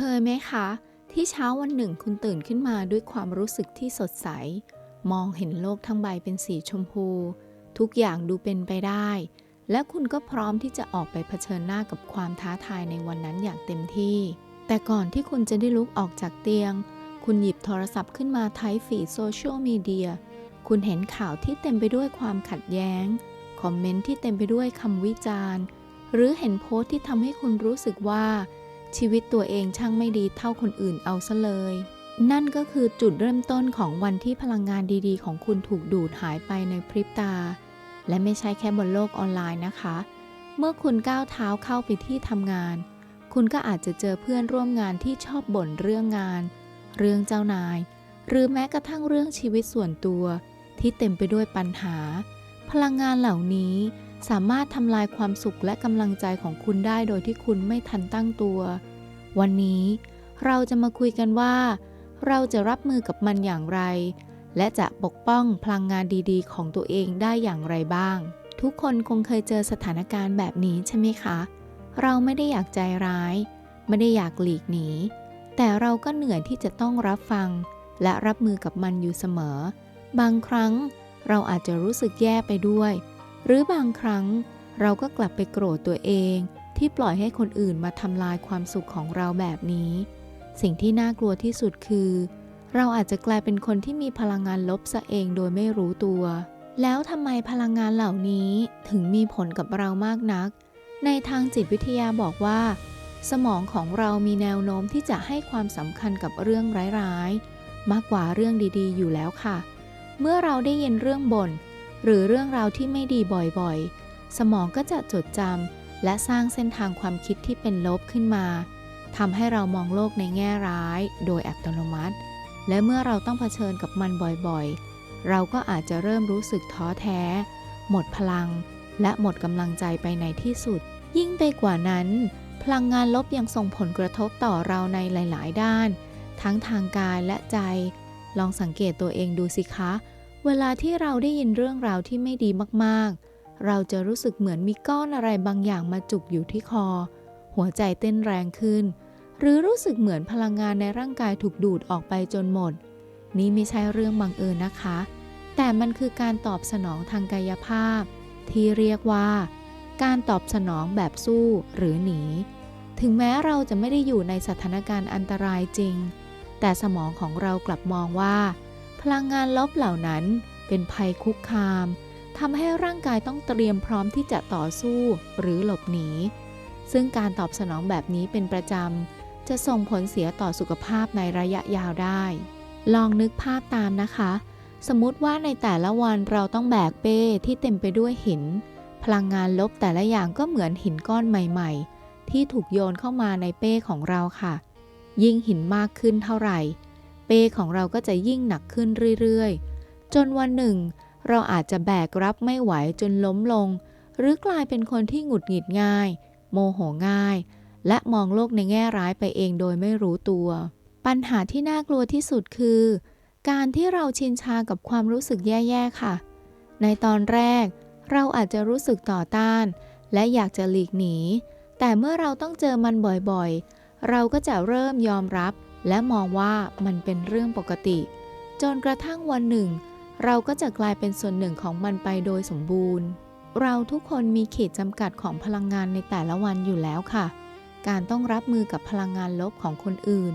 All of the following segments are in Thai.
เคยไหมคะ ที่เช้าวันหนึ่งคุณตื่นขึ้นมาด้วยความรู้สึกที่สดใส มองเห็นโลกทั้งใบเป็นสีชมพู ทุกอย่างดูเป็นไปได้ และคุณก็พร้อมที่จะออกไปเผชิญหน้ากับความท้าทายในวันนั้นอย่างเต็มที่ แต่ก่อนที่คุณจะได้ลุกออกจากเตียง คุณหยิบโทรศัพท์ขึ้นมาไทยฟีดโซเชียลมีเดียคุณเห็นข่าวที่เต็มไปด้วยความขัดแย้ง คอมเมนต์ที่เต็มไปด้วยคำวิจารณ์ หรือเห็นโพสต์ที่ทำให้คุณรู้สึกว่า ชีวิตตัวเองช่างไม่ดีเท่าคนอื่นเอาซะเลย นั่นก็คือจุดเริ่มต้นของวันที่พลังงานดีๆ ของคุณถูกดูดหายไปในพริบตา และไม่ใช่แค่บนโลกออนไลน์นะคะ เมื่อคุณก้าวเท้าเข้าไปที่ทำงาน คุณก็อาจจะเจอเพื่อนร่วมงานที่ชอบบ่นเรื่องงาน เรื่องเจ้านาย หรือแม้กระทั่งเรื่องชีวิตส่วนตัว ที่เต็มไปด้วยปัญหา พลังงานเหล่านี้ สามารถทำลายความสุขและกำลังใจของคุณได้โดยที่คุณไม่ทันตั้งตัว วันนี้เราจะมาคุยกันว่า เราจะรับมือกับมันอย่างไร และจะปกป้องพลังงานดีๆ ของตัวเองได้อย่างไรบ้าง ทุกคนคงเคยเจอสถานการณ์แบบนี้ใช่ไหมคะ เราไม่ได้อยากใจร้าย ไม่ได้อยากหลีกหนี แต่เราก็เหนื่อยที่จะต้องรับฟัง และรับมือกับมันอยู่เสมอ บางครั้งเราอาจจะรู้สึกแย่ไปด้วย หรือบางครั้งเราก็กลับไปโกรธตัวเองที่ปล่อยให้คนอื่นมาทำลายความสุขของเราแบบนี้ สิ่งที่น่ากลัวที่สุดคือ เราอาจจะกลายเป็นคนที่มีพลังงานลบซะเองโดยไม่รู้ตัว แล้วทำไมพลังงานเหล่านี้ถึงมีผลกับเรามากนัก ในทางจิตวิทยาบอกว่า สมองของเรามีแนวโน้มที่จะให้ความสำคัญกับเรื่องร้ายๆ มากกว่าเรื่องดีๆ อยู่แล้วค่ะ เมื่อเราได้ยินเรื่องบ่น หรือเรื่องราวที่ไม่ดีบ่อยๆ สมองก็จะจดจำและสร้างเส้นทางความคิดที่เป็นลบขึ้นมาทำให้เรามองโลกในแง่ร้ายโดยอัตโนมัติ และเมื่อเราต้องเผชิญกับมันบ่อยๆ เราก็อาจจะเริ่มรู้สึกท้อแท้ หมดพลัง และหมดกำลังใจไปในที่สุด ยิ่งไปกว่านั้น พลังงานลบยังส่งผลกระทบต่อเราในหลาย ๆ ด้าน ทั้งทางกายและใจ ลองสังเกตตัวเองดูสิคะ เวลาที่เราได้ยินเรื่องราวที่ไม่ดีมากๆ เราจะรู้สึกเหมือนมีก้อนอะไรบางอย่างมาจุกอยู่ที่คอ หัวใจเต้นแรงขึ้น หรือรู้สึกเหมือนพลังงานในร่างกายถูกดูดออกไปจนหมด นี่ไม่ใช่เรื่องบังเอิญนะคะ แต่มันคือการตอบสนองทางกายภาพ ที่เรียกว่า การตอบสนองแบบสู้หรือหนี ถึงแม้เราจะไม่ได้อยู่ในสถานการณ์อันตรายจริง แต่สมองของเรากลับมองว่า ลังงานลบเหล่านั้นเป็นภัยคุกคามทำให้ร่างกายต้องเตรียมพร้อมที่จะต่อสู้หรือหลบหนี ซึ่งการตอบสนองแบบนี้เป็นประจำ จะส่งผลเสียต่อสุขภาพในระยะยาวได้ ลองนึกภาพตามนะคะ สมมติว่าในแต่ละวันเราต้องแบกเป้ที่เต็มไปด้วยหิน พลังงานลบแต่ละอย่างก็เหมือนหินก้อนใหม่ๆ ที่ถูกโยนเข้ามาในเป้ของเราค่ะ ยิ่งหินมากขึ้นเท่าไหร่ เป้ของเราก็จะยิ่งหนักขึ้นเรื่อยๆ จนวันหนึ่ง เราอาจจะแบกรับไม่ไหวจนล้มลง หรือกลายเป็นคนที่หงุดหงิดง่าย โมโหง่าย และมองโลกในแง่ร้ายไปเองโดยไม่รู้ตัว ปัญหาที่น่ากลัวที่สุดคือ การที่เราชินชากับความรู้สึกแย่ๆค่ะ ในตอนแรก เราอาจจะรู้สึกต่อต้าน และอยากจะหลีกหนี แต่เมื่อเราต้องเจอมันบ่อยๆ เราก็จะเริ่มยอมรับ และมองว่ามันเป็นเรื่องปกติ จนกระทั่งวันหนึ่ง เราก็จะกลายเป็นส่วนหนึ่งของมันไปโดยสมบูรณ์ เราทุกคนมีขีดจำกัดของพลังงานในแต่ละวันอยู่แล้วค่ะ การต้องรับมือกับพลังงานลบของคนอื่น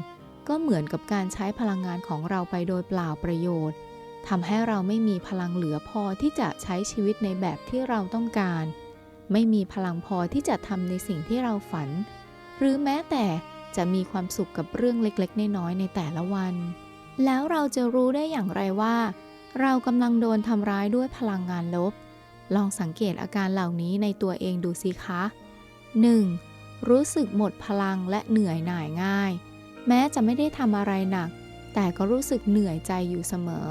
ก็เหมือนกับการใช้พลังงานของเราไปโดยเปล่าประโยชน์ทำให้เราไม่มีพลังเหลือพอที่จะใช้ชีวิตในแบบที่เราต้องการ ไม่มีพลังพอที่จะทำในสิ่งที่เราฝัน หรือแม้แต่ จะมีความสุขกับเรื่องเล็กๆ น้อยๆ ในแต่ละวัน แล้วเราจะรู้ได้อย่างไรว่า เรากำลังโดนทำร้ายด้วยพลังงานลบ ลองสังเกตอาการเหล่านี้ในตัวเองดูสิคะ 1. รู้สึกหมดพลังและเหนื่อยหน่ายง่าย แม้จะไม่ได้ทำอะไรหนัก แต่ก็รู้สึกเหนื่อยใจอยู่เสมอ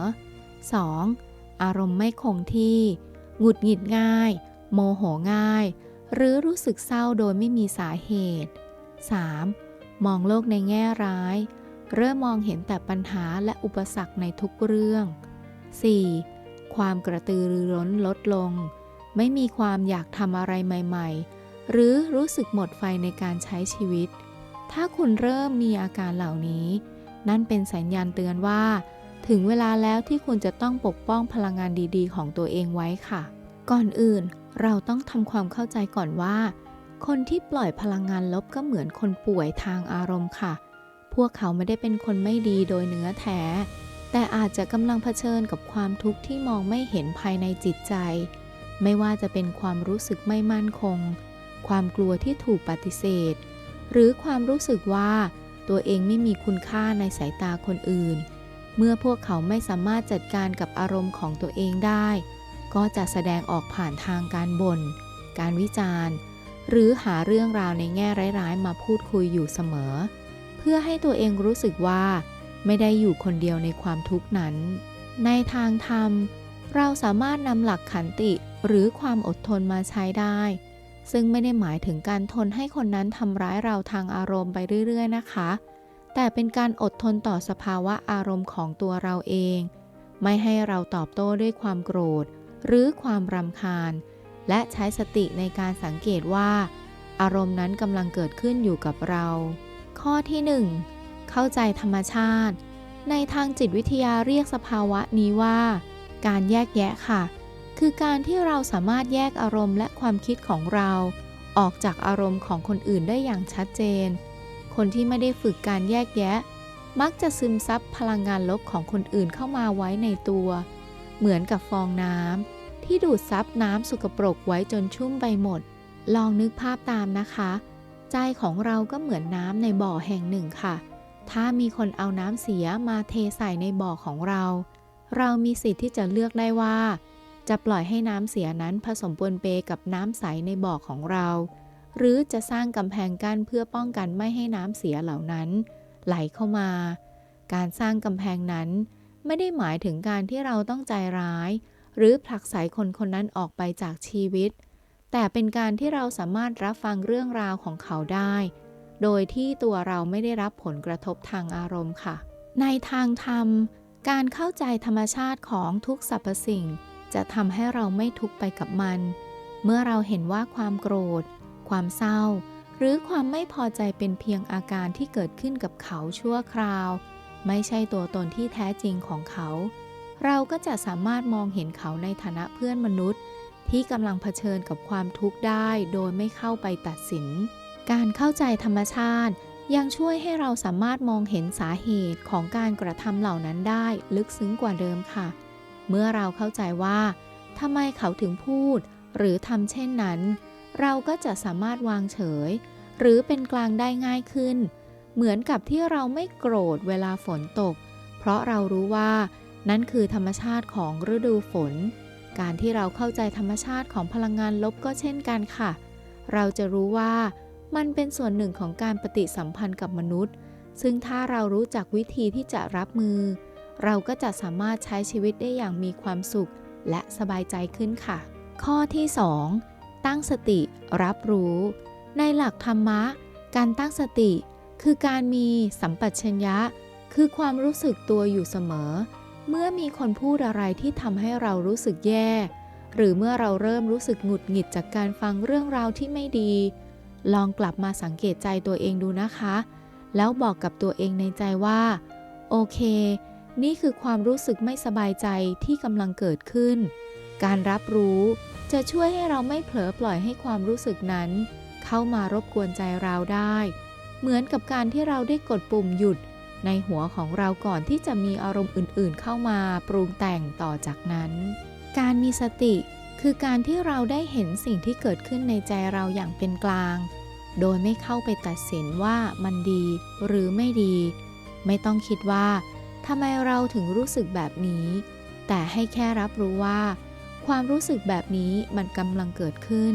2. อารมณ์ไม่คงที่ หงุดหงิดง่าย โมโหง่าย หรือรู้สึกเศร้าโดยไม่มีสาเหตุ 3. มองโลกในแง่ร้าย เริ่มมองเห็นแต่ปัญหาและอุปสรรคในทุกเรื่อง 4. ความกระตือรือร้นลดลง ไม่มีความอยากทำอะไรใหม่ ๆ หรือรู้สึกหมดไฟในการใช้ชีวิต ถ้าคุณเริ่มมีอาการเหล่านี้ นั่นเป็นสัญญาณเตือนว่า ถึงเวลาแล้วที่คุณจะต้องปกป้องพลังงานดีๆ ของตัวเองไว้ค่ะ ก่อนอื่นเราต้องทำความเข้าใจก่อนว่า คนที่ปล่อยพลังงานลบก็เหมือนคนป่วยทางอารมณ์ค่ะ พวกเขาไม่ได้เป็นคนไม่ดีโดยเนื้อแท้ แต่อาจจะกำลังเผชิญกับความทุกข์ที่มองไม่เห็นภายในจิตใจ ไม่ว่าจะเป็นความรู้สึกไม่มั่นคง ความกลัวที่ถูกปฏิเสธ หรือความรู้สึกว่าตัวเองไม่มีคุณค่าในสายตาคนอื่น เมื่อพวกเขาไม่สามารถจัดการกับอารมณ์ของตัวเองได้ ก็จะแสดงออกผ่านทางการบน่น การวิจารณ์ หรือหาเรื่องราวในแง่ร้ายๆ มาพูดคุยอยู่เสมอ เพื่อให้ตัวเองรู้สึกว่า ไม่ได้อยู่คนเดียวในความทุกข์นั้น ในทางธรรม เราสามารถนำหลักขันติหรือความอดทนมาใช้ได้ ซึ่งไม่ได้หมายถึงการทนให้คนนั้นทำร้ายเราทางอารมณ์ไปเรื่อยๆ นะคะ แต่เป็นการอดทนต่อสภาวะอารมณ์ของตัวเราเอง ไม่ให้เราตอบโต้ด้วยความโกรธ หรือความรำคาญ และใช้สติในการสังเกตว่า อารมณ์นั้นกำลังเกิดขึ้นอยู่กับเรา ข้อที่ 1 เข้าใจธรรมชาติ ในทางจิตวิทยาเรียกสภาวะนี้ว่า การแยกแยะค่ะ คือการที่เราสามารถแยกอารมณ์และความคิดของเรา ออกจากอารมณ์ของคนอื่นได้อย่างชัดเจน คนที่ไม่ได้ฝึกการแยกแยะ มักจะซึมซับพลังงานลบของคนอื่นเข้ามาไว้ในตัว เหมือนกับฟองน้ำ ที่ดูดซับน้ำสกปรกไว้จนชุ่มไปหมด ลองนึกภาพตามนะคะ ใจของเราก็เหมือนน้ำในบ่อแห่งหนึ่งค่ะ ถ้ามีคนเอาน้ำเสียมาเทใส่ในบ่อของเรา เรามีสิทธิ์ที่จะเลือกได้ว่า จะปล่อยให้น้ำเสียนั้นผสมปนเปกับน้ำใสในบ่อของเรา หรือจะสร้างกำแพงกั้นเพื่อป้องกันไม่ให้น้ำเสียเหล่านั้น ไหลเข้ามา การสร้างกำแพงนั้น ไม่ได้หมายถึงการที่เราต้องใจร้าย หรือผลักไสคนคนนั้นออกไปจากชีวิต แต่เป็นการที่เราสามารถรับฟังเรื่องราวของเขาได้ โดยที่ตัวเราไม่ได้รับผลกระทบทางอารมณ์ค่ะ ในทางธรรม การเข้าใจธรรมชาติของทุกสรรพสิ่ง จะทำให้เราไม่ทุกข์ไปกับมัน เมื่อเราเห็นว่าความโกรธ ความเศร้า หรือความไม่พอใจเป็นเพียงอาการที่เกิดขึ้นกับเขาชั่วคราว ไม่ใช่ตัวตนที่แท้จริงของเขา เราก็จะสามารถมองเห็นเขาในฐานะเพื่อนมนุษย์ ที่กำลังเผชิญกับความทุกข์ได้โดยไม่เข้าไปตัดสิน การเข้าใจธรรมชาติ ยังช่วยให้เราสามารถมองเห็นสาเหตุของการกระทำเหล่านั้นได้ลึกซึ้งกว่าเดิมค่ะ เมื่อเราเข้าใจว่าทำไมเขาถึงพูด หรือทำเช่นนั้น เราก็จะสามารถวางเฉย หรือเป็นกลางได้ง่ายขึ้น เหมือนกับที่เราไม่โกรธเวลาฝนตก เพราะเรารู้ว่า นั่นคือธรรมชาติของฤดูฝน การที่เราเข้าใจธรรมชาติของพลังงานลบก็เช่นกันค่ะ เราจะรู้ว่ามันเป็นส่วนหนึ่งของการปฏิสัมพันธ์กับมนุษย์ ซึ่งถ้าเรารู้จักวิธีที่จะรับมือ เราก็จะสามารถใช้ชีวิตได้อย่างมีความสุข และสบายใจขึ้นค่ะ ข้อที่ 2 ตั้งสติรับรู้ ในหลักธรรมะ การตั้งสติ คือการมีสัมปชัญญะ คือความรู้สึกตัวอยู่เสมอ เมื่อมีคนพูดอะไรที่ทำให้เรารู้สึกแย่ หรือเมื่อเราเริ่มรู้สึกหงุดหงิดจากการฟังเรื่องราวที่ไม่ดี ลองกลับมาสังเกตใจตัวเองดูนะคะ แล้วบอกกับตัวเองในใจว่า โอเค นี่คือความรู้สึกไม่สบายใจที่กำลังเกิดขึ้น การรับรู้จะช่วยให้เราไม่เผลอปล่อยให้ความรู้สึกนั้น เข้ามารบกวนใจเราได้ เหมือนกับการที่เราได้กดปุ่มหยุด ในหัวของเราก่อนที่จะมีอารมณ์อื่นๆ เข้ามาปรุงแต่งต่อจากนั้น การมีสติคือการที่เราได้เห็นสิ่งที่เกิดขึ้นในใจเราอย่างเป็นกลาง โดยไม่เข้าไปตัดสินว่ามันดีหรือไม่ดี ไม่ต้องคิดว่าทำไมเราถึงรู้สึกแบบนี้ แต่ให้แค่รับรู้ว่า ความรู้สึกแบบนี้มันกำลังเกิดขึ้น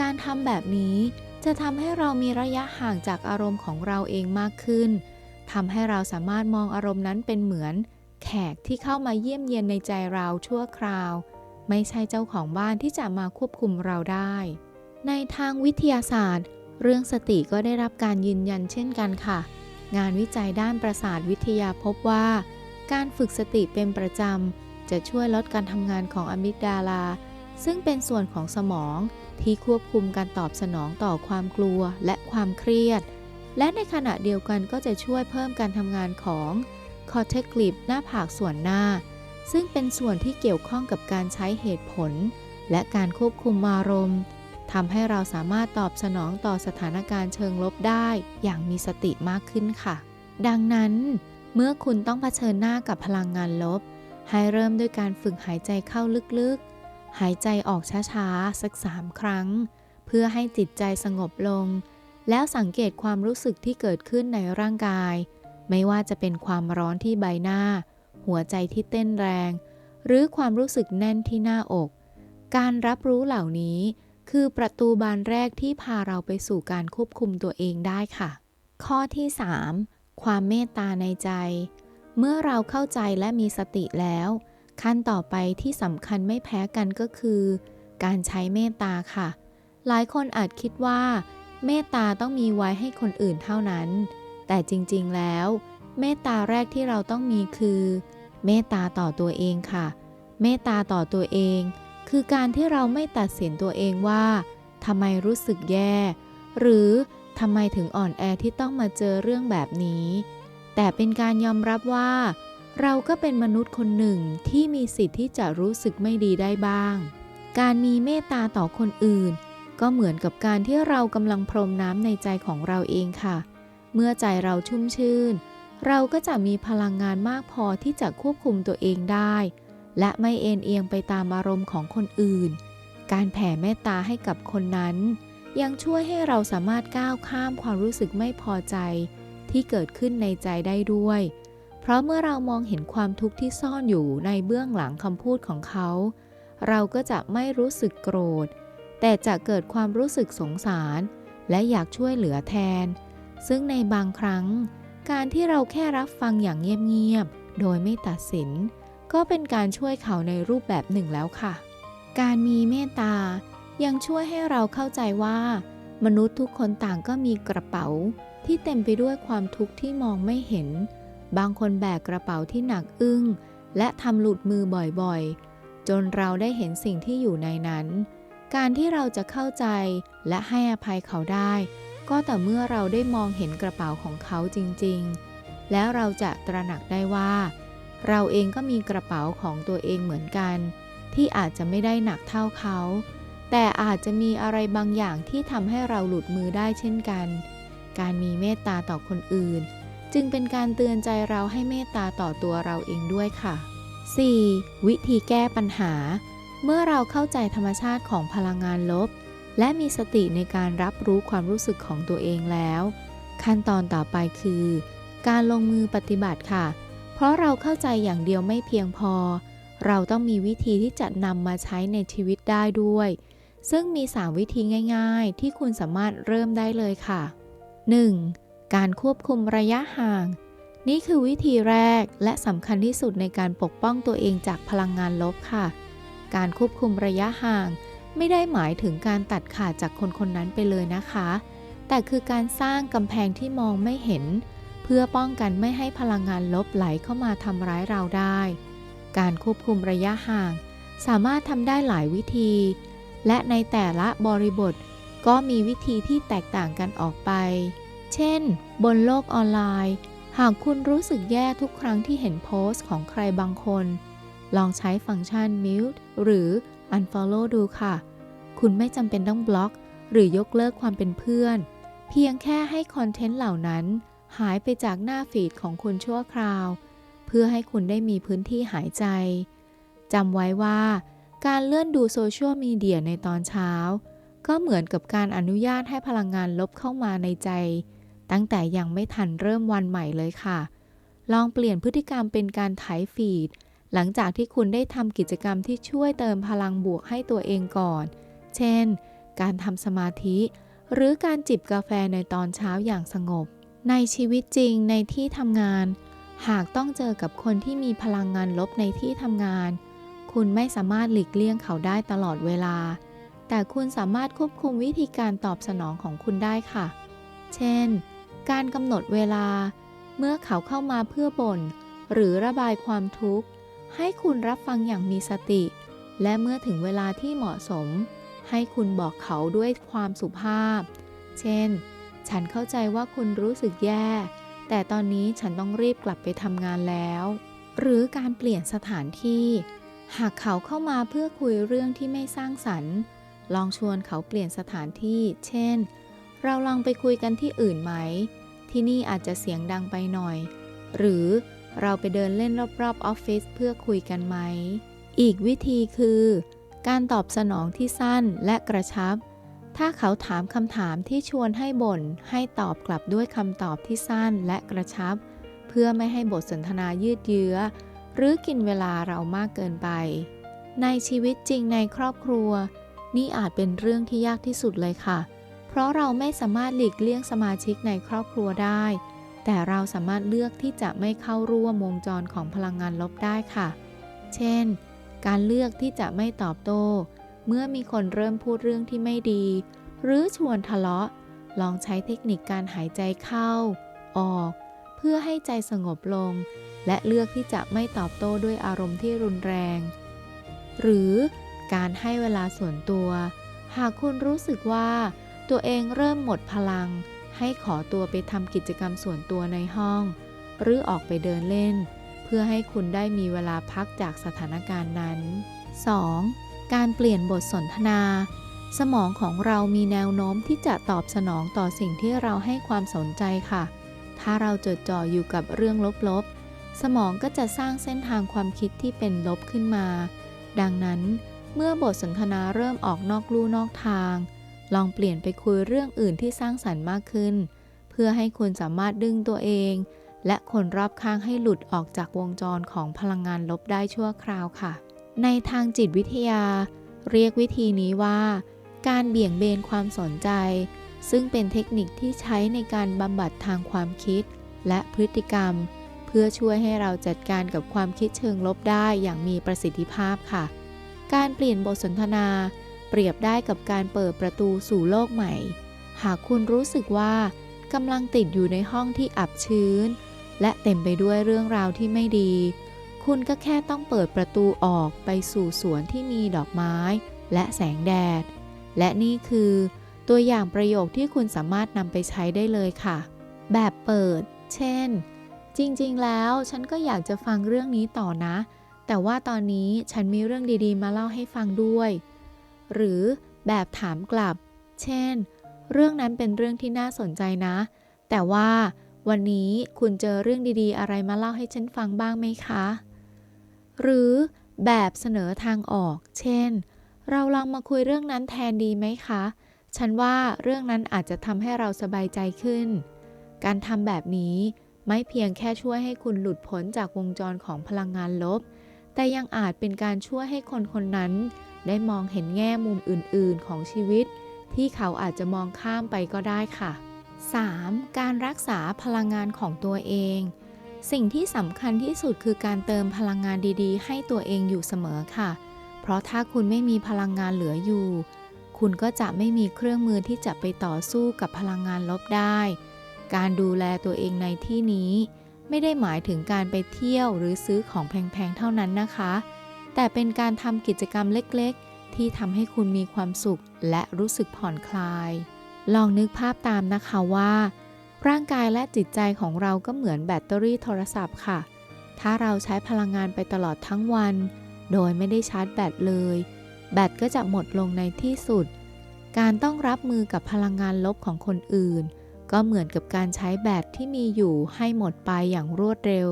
การทำแบบนี้จะทำให้เรามีระยะห่างจากอารมณ์ของเราเองมากขึ้น ทำให้เราสามารถมองอารมณ์นั้นเป็นเหมือน แขกที่เข้ามาเยี่ยมเยียนในใจเราชั่วคราว ไม่ใช่เจ้าของบ้านที่จะมาควบคุมเราได้ ในทางวิทยาศาสตร์ เรื่องสติก็ได้รับการยืนยันเช่นกันค่ะ งานวิจัยด้านประสาทวิทยาพบว่า การฝึกสติเป็นประจำจะช่วยลดการทำงานของอะมิกดาลา ซึ่งเป็นส่วนของสมองที่ควบคุมการตอบสนองต่อความกลัวและความเครียด และในขณะเดียวกันก็จะช่วยเพิ่มการทำงานของคอเทกลิปหน้าผากส่วนหน้า ซึ่งเป็นส่วนที่เกี่ยวข้องกับการใช้เหตุผล และการควบคุมอารมณ์ทำให้เราสามารถตอบสนองต่อสถานการณ์เชิงลบได้ อย่างมีสติมากขึ้นค่ะ ดังนั้น เมื่อคุณต้องเผชิญหน้ากับพลังงานลบ ให้เริ่มด้วยการฝึกหายใจเข้าลึกๆ หายใจออกช้าๆ สักสามครั้ง เพื่อให้จิตใจสงบลง แล้วสังเกตความรู้สึกที่เกิดขึ้นในร่างกาย ไม่ว่าจะเป็นความร้อนที่ใบหน้า หัวใจที่เต้นแรง หรือความรู้สึกแน่นที่หน้าอก การรับรู้เหล่านี้ คือประตูบานแรกที่พาเราไปสู่การควบคุมตัวเองได้ค่ะ ข้อที่ 3 ความเมตตาในใจ เมื่อเราเข้าใจและมีสติแล้ว ขั้นต่อไปที่สำคัญไม่แพ้กันก็คือ การใช้เมตตาค่ะ หลายคนอาจคิดว่า เมตตาต้องมีไว้ให้คนอื่นเท่านั้น แต่จริงๆแล้ว เมตตาแรกที่เราต้องมีคือ เมตตาต่อตัวเองค่ะ เมตตาต่อตัวเอง คือการที่เราไม่ตัดสินตัวเองว่าทำไมรู้สึกแย่ หรือทำไมถึงอ่อนแอที่ต้องมาเจอเรื่องแบบนี้ แต่เป็นการยอมรับว่า เราก็เป็นมนุษย์คนหนึ่งที่มีสิทธิ์ที่จะรู้สึกไม่ดีได้บ้าง การมีเมตตาต่อคนอื่น ก็เหมือนกับการที่เรากำลังพรมน้ำในใจของเราเองค่ะ เมื่อใจเราชุ่มชื่น เราก็จะมีพลังงานมากพอที่จะควบคุมตัวเองได้ และไม่เอ็นเอียงไปตามอารมณ์ของคนอื่น การแผ่เมตตาให้กับคนนั้น ยังช่วยให้เราสามารถก้าวข้ามความรู้สึกไม่พอใจ ที่เกิดขึ้นในใจได้ด้วย เพราะเมื่อเรามองเห็นความทุกข์ที่ซ่อนอยู่ในเบื้องหลังคำพูดของเขา เราก็จะไม่รู้สึกโกรธ แต่จะเกิดความรู้สึกสงสาร และอยากช่วยเหลือแทน ซึ่งในบางครั้ง การที่เราแค่รับฟังอย่างเงียบๆ โดยไม่ตัดสิน ก็เป็นการช่วยเขาในรูปแบบหนึ่งแล้วค่ะ การมีเมตตายังช่วยให้เราเข้าใจว่า มนุษย์ทุกคนต่างก็มีกระเป๋า ที่เต็มไปด้วยความทุกข์ที่มองไม่เห็น บางคนแบกกระเป๋าที่หนักอึ้ง และทำหลุดมือบ่อยๆ จนเราได้เห็นสิ่งที่อยู่ในนั้น การที่เราจะเข้าใจและให้อภัยเขาได้ ก็แต่เมื่อเราได้มองเห็นกระเป๋าของเขาจริงๆ แล้วเราจะตระหนักได้ว่า เราเองก็มีกระเป๋าของตัวเองเหมือนกัน ที่อาจจะไม่ได้หนักเท่าเขา แต่อาจจะมีอะไรบางอย่างที่ทำให้เราหลุดมือได้เช่นกัน การมีเมตตาต่อคนอื่น จึงเป็นการเตือนใจเราให้เมตตาต่อตัวเราเองด้วยค่ะ 4. วิธีแก้ปัญหา เมื่อเราเข้าใจธรรมชาติของพลังงานลบ และมีสติในการรับรู้ความรู้สึกของตัวเองแล้ว ขั้นตอนต่อไปคือ การลงมือปฏิบัติค่ะ เพราะเราเข้าใจอย่างเดียวไม่เพียงพอ เราต้องมีวิธีที่จะนำมาใช้ในชีวิตได้ด้วย ซึ่งมี 3 วิธีง่าย ๆ ที่คุณสามารถเริ่มได้เลยค่ะ 1. การควบคุมระยะห่าง นี่คือวิธีแรกและสำคัญที่สุดในการปกป้องตัวเองจากพลังงานลบค่ะ การควบคุมระยะห่าง ไม่ได้หมายถึงการตัดขาดจากคนคนนั้นไปเลยนะคะ แต่คือการสร้างกำแพงที่มองไม่เห็น เพื่อป้องกันไม่ให้พลังงานลบไหลเข้ามาทำร้ายเราได้ การควบคุมระยะห่าง สามารถทำได้หลายวิธี และในแต่ละบริบทก็มีวิธีที่แตกต่างกันออกไป เช่น บนโลกออนไลน์ หากคุณรู้สึกแย่ทุกครั้งที่เห็นโพสต์ของใครบางคน ลองใช้ฟังก์ชัน mute หรือ unfollow ดูค่ะ คุณไม่จำเป็นต้องบล็อก หรือยกเลิกความเป็นเพื่อน เพียงแค่ให้คอนเทนต์เหล่านั้น หายไปจากหน้าฟีดของคุณชั่วคราว เพื่อให้คุณได้มีพื้นที่หายใจจำไว้ว่า การเลื่อนดูโซเชียลมีเดียในตอนเช้า ก็เหมือนกับการอนุญาตให้พลังงานลบเข้ามาในใจ ตั้งแต่ยังไม่ทันเริ่มวันใหม่เลยค่ะ ลองเปลี่ยนพฤติกรรมเป็นการไถฟีด หลังจากที่คุณได้ทำกิจกรรมที่ช่วยเติมพลังบวกให้ตัวเองก่อน เช่น การทำสมาธิ หรือการจิบกาแฟในตอนเช้าอย่างสงบ ในชีวิตจริงในที่ทำงาน หากต้องเจอกับคนที่มีพลังงานลบในที่ทำงาน คุณไม่สามารถหลีกเลี่ยงเขาได้ตลอดเวลา แต่คุณสามารถควบคุมวิธีการตอบสนองของคุณได้ค่ะ เช่น การกำหนดเวลา เมื่อเขาเข้ามาเพื่อบ่น หรือระบายความทุกข์ ให้คุณรับฟังอย่างมีสติ และเมื่อถึงเวลาที่เหมาะสม ให้คุณบอกเขาด้วยความสุภาพ เช่น ฉันเข้าใจว่าคุณรู้สึกแย่ แต่ตอนนี้ฉันต้องรีบกลับไปทำงานแล้ว หรือการเปลี่ยนสถานที่ หากเขาเข้ามาเพื่อคุยเรื่องที่ไม่สร้างสรรค์ ลองชวนเขาเปลี่ยนสถานที่ เช่น เราลองไปคุยกันที่อื่นไหม ที่นี่อาจจะเสียงดังไปหน่อย หรือ เราไปเดินเล่นรอบๆออฟฟิศเพื่อคุยกันไหม อีกวิธีคือ การตอบสนองที่สั้นและกระชับ ถ้าเขาถามคำถามที่ชวนให้บ่น ให้ตอบกลับด้วยคำตอบที่สั้นและกระชับ เพื่อไม่ให้บทสนทนายืดเยื้อ หรือกินเวลาเรามากเกินไป ในชีวิตจริงในครอบครัว นี่อาจเป็นเรื่องที่ยากที่สุดเลยค่ะ เพราะเราไม่สามารถหลีกเลี่ยงสมาชิกในครอบครัวได้ แต่เราสามารถเลือกที่จะไม่เข้าร่วมวงจรของพลังงานลบได้ค่ะ เช่น การเลือกที่จะไม่ตอบโต้ เมื่อมีคนเริ่มพูดเรื่องที่ไม่ดี หรือชวนทะเลาะ ลองใช้เทคนิคการหายใจเข้า ออก เพื่อให้ใจสงบลง และเลือกที่จะไม่ตอบโต้ด้วยอารมณ์ที่รุนแรง หรือการให้เวลาส่วนตัว หากคุณรู้สึกว่า ตัวเองเริ่มหมดพลัง ให้ขอตัวไปทำกิจกรรมส่วนตัวในห้อง หรือออกไปเดินเล่น เพื่อให้คุณได้มีเวลาพักจากสถานการณ์นั้น 2. การเปลี่ยนบทสนทนา สมองของเรามีแนวโน้มที่จะตอบสนองต่อสิ่งที่เราให้ความสนใจค่ะ ถ้าเราจดจ่ออยู่กับเรื่องลบๆ สมองก็จะสร้างเส้นทางความคิดที่เป็นลบขึ้นมา ดังนั้นเมื่อบทสนทนาเริ่มออกนอกลู่นอกทาง ลองเปลี่ยนไปคุยเรื่องอื่นที่สร้างสรรค์มากขึ้น เพื่อให้คุณสามารถดึงตัวเอง และคนรอบข้างให้หลุดออกจากวงจรของพลังงานลบได้ชั่วคราวค่ะ ในทางจิตวิทยา เรียกวิธีนี้ว่า การเบี่ยงเบนความสนใจ ซึ่งเป็นเทคนิคที่ใช้ในการบำบัดทางความคิด และพฤติกรรม เพื่อช่วยให้เราจัดการกับความคิดเชิงลบได้อย่างมีประสิทธิภาพค่ะ การเปลี่ยนบทสนทนา เปรียบได้กับการเปิดประตูสู่โลกใหม่ หากคุณรู้สึกว่ากำลังติดอยู่ในห้องที่อับชื้น และเต็มไปด้วยเรื่องราวที่ไม่ดี คุณก็แค่ต้องเปิดประตูออกไปสู่สวนที่มีดอกไม้ และแสงแดด และนี่คือ ตัวอย่างประโยคที่คุณสามารถนำไปใช้ได้เลยค่ะ แบบเปิด เช่น จริงๆ แล้วฉันก็อยากจะฟังเรื่องนี้ต่อนะ แต่ว่าตอนนี้ฉันมีเรื่องดีๆ มาเล่าให้ฟังด้วย หรือแบบถามกลับ เช่น เรื่องนั้นเป็นเรื่องที่น่าสนใจนะ แต่ว่าวันนี้คุณเจอเรื่องดีๆ อะไรมาเล่าให้ฉันฟังบ้างไหมคะ หรือแบบเสนอทางออก เช่น เราลองมาคุยเรื่องนั้นแทนดีไหมคะ ฉันว่าเรื่องนั้นอาจจะทำให้เราสบายใจขึ้น การทำแบบนี้ไม่เพียงแค่ช่วยให้คุณหลุดพ้นจากวงจรของพลังงานลบ แต่ยังอาจเป็นการช่วยให้คนคนนั้น ได้มองเห็นแง่มุมอื่น ๆ ของชีวิต ที่เขาอาจจะมองข้ามไปก็ได้ค่ะ 3. การรักษาพลังงานของตัวเอง สิ่งที่สำคัญที่สุดคือการเติมพลังงานดีๆ ให้ตัวเองอยู่เสมอค่ะ เพราะถ้าคุณไม่มีพลังงานเหลืออยู่ คุณก็จะไม่มีเครื่องมือที่จะไปต่อสู้กับพลังงานลบได้ การดูแลตัวเองในที่นี้ ไม่ได้หมายถึงการไปเที่ยวหรือซื้อของแพงๆ เท่านั้นนะคะ แต่เป็นการทำกิจกรรมเล็กๆ ที่ทำให้คุณมีความสุขและรู้สึกผ่อนคลาย ลองนึกภาพตามนะคะว่า ร่างกายและจิตใจของเราก็เหมือนแบตเตอรี่โทรศัพท์ค่ะ ถ้าเราใช้พลังงานไปตลอดทั้งวัน โดยไม่ได้ชาร์จแบตเลย แบตก็จะหมดลงในที่สุด การต้องรับมือกับพลังงานลบของคนอื่น ก็เหมือนกับการใช้แบตที่มีอยู่ให้หมดไปอย่างรวดเร็ว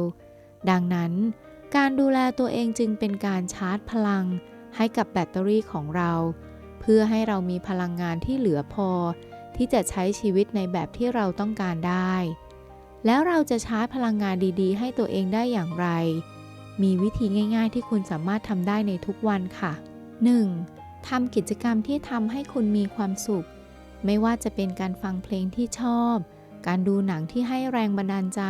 ดังนั้น การดูแลตัวเองจึงเป็นการชาร์จพลัง ให้กับแบตเตอรี่ของเรา เพื่อให้เรามีพลังงานที่เหลือพอ ที่จะใช้ชีวิตในแบบที่เราต้องการได้ แล้วเราจะชาร์จพลังงานดีๆ ให้ตัวเองได้อย่างไร มีวิธีง่าย ๆ ที่คุณสามารถทำได้ในทุกวันค่ะ 1. ทำกิจกรรมที่ทำให้คุณมีความสุข ไม่ว่าจะเป็นการฟังเพลงที่ชอบ การดูหนังที่ให้แรงบันดาลใจ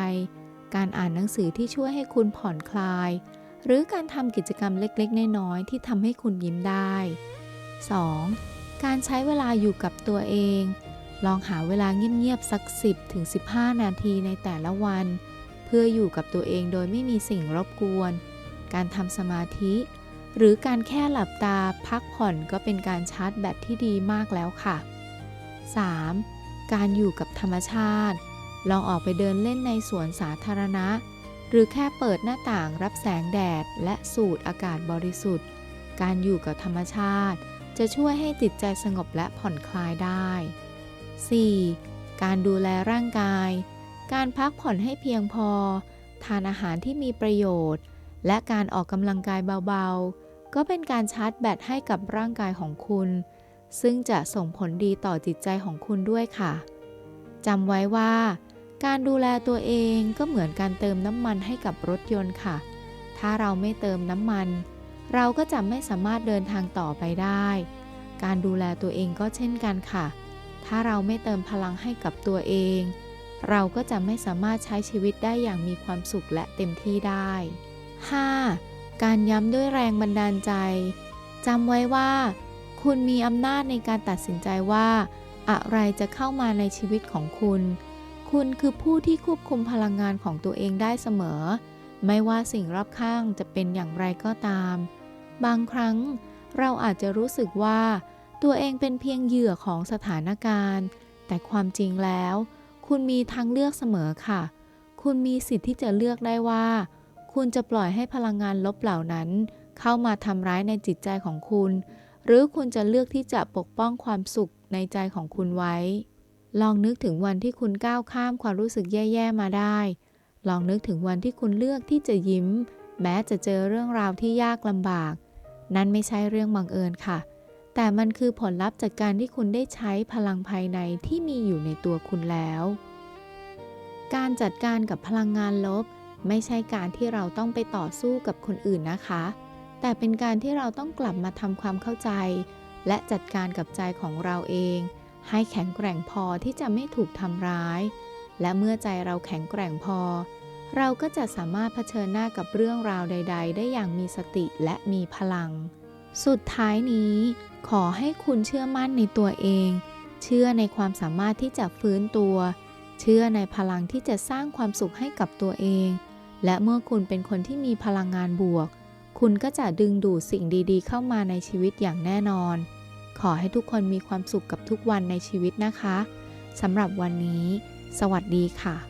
การอ่านหนังสือที่ช่วยให้คุณผ่อนคลาย หรือการทำกิจกรรมเล็กๆ น้อยๆ ที่ทำให้คุณยิ้มได้ 2. การใช้เวลาอยู่กับตัวเอง ลองหาเวลาเงียบๆ สัก 10ถึง15 นาทีในแต่ละวัน เพื่ออยู่กับตัวเองโดยไม่มีสิ่งรบกวน การทำสมาธิ หรือการแค่หลับตาพักผ่อนก็เป็นการชาร์จแบตที่ดีมากแล้วค่ะ 3. การอยู่กับธรรมชาติ ลองออกไปเดินเล่นในสวนสาธารณะ หรือแค่เปิดหน้าต่างรับแสงแดดและสูดอากาศบริสุทธิ์ การอยู่กับธรรมชาติ จะช่วยให้จิตใจสงบและผ่อนคลายได้ 4. การดูแลร่างกาย การพักผ่อนให้เพียงพอ ทานอาหารที่มีประโยชน์ และการออกกำลังกายเบาๆ ก็เป็นการชาร์จแบตให้กับร่างกายของคุณ ซึ่งจะส่งผลดีต่อจิตใจของคุณด้วยค่ะจำไว้ว่า การดูแลตัวเองก็เหมือนการเติมน้ำมันให้กับรถยนต์ค่ะ ถ้าเราไม่เติมน้ำมัน เราก็จะไม่สามารถเดินทางต่อไปได้ การดูแลตัวเองก็เช่นกันค่ะ ถ้าเราไม่เติมพลังให้กับตัวเอง เราก็จะไม่สามารถใช้ชีวิตได้อย่างมีความสุขและเต็มที่ได้ 5. การย้ำด้วยแรงบันดาลใจจำไว้ว่า คุณมีอำนาจในการตัดสินใจว่า อะไรจะเข้ามาในชีวิตของคุณ คุณคือผู้ที่ควบคุมพลังงานของตัวเองได้เสมอ ไม่ว่าสิ่งรอบข้างจะเป็นอย่างไรก็ตาม บางครั้งเราอาจจะรู้สึกว่า ตัวเองเป็นเพียงเหยื่อของสถานการณ์ แต่ความจริงแล้ว คุณมีทางเลือกเสมอค่ะ คุณมีสิทธิ์ที่จะเลือกได้ว่า คุณจะปล่อยให้พลังงานลบเหล่านั้น เข้ามาทำร้ายในจิตใจของคุณ หรือคุณจะเลือกที่จะปกป้องความสุขในใจของคุณไว้ ลองนึกถึงวันที่คุณก้าวข้ามความรู้สึกแย่ ๆ มาได้ ลองนึกถึงวันที่คุณเลือกที่จะยิ้ม แม้จะเจอเรื่องราวที่ยากลำบาก นั่นไม่ใช่เรื่องบังเอิญค่ะ แต่มันคือผลลัพธ์จากการที่คุณได้ใช้พลังภายในที่มีอยู่ในตัวคุณแล้ว การจัดการกับพลังงานลบ ไม่ใช่การที่เราต้องไปต่อสู้กับคนอื่นนะคะ แต่เป็นการที่เราต้องกลับมาทำความเข้าใจ และจัดการกับใจของเราเอง ให้แข็งแกร่งพอที่จะไม่ถูกทำร้าย และเมื่อใจเราแข็งแกร่งพอ เราก็จะสามารถเผชิญหน้ากับเรื่องราวใด ๆ ได้อย่างมีสติและมีพลัง สุดท้ายนี้ ขอให้คุณเชื่อมั่นในตัวเอง เชื่อในความสามารถที่จะฟื้นตัว เชื่อในพลังที่จะสร้างความสุขให้กับตัวเอง และเมื่อคุณเป็นคนที่มีพลังงานบวก คุณก็จะดึงดูดสิ่งดี ๆ เข้ามาในชีวิตอย่างแน่นอน ขอให้ทุกคนมีความสุขกับทุกวันในชีวิตนะคะสำหรับวันนี้ สวัสดีค่ะ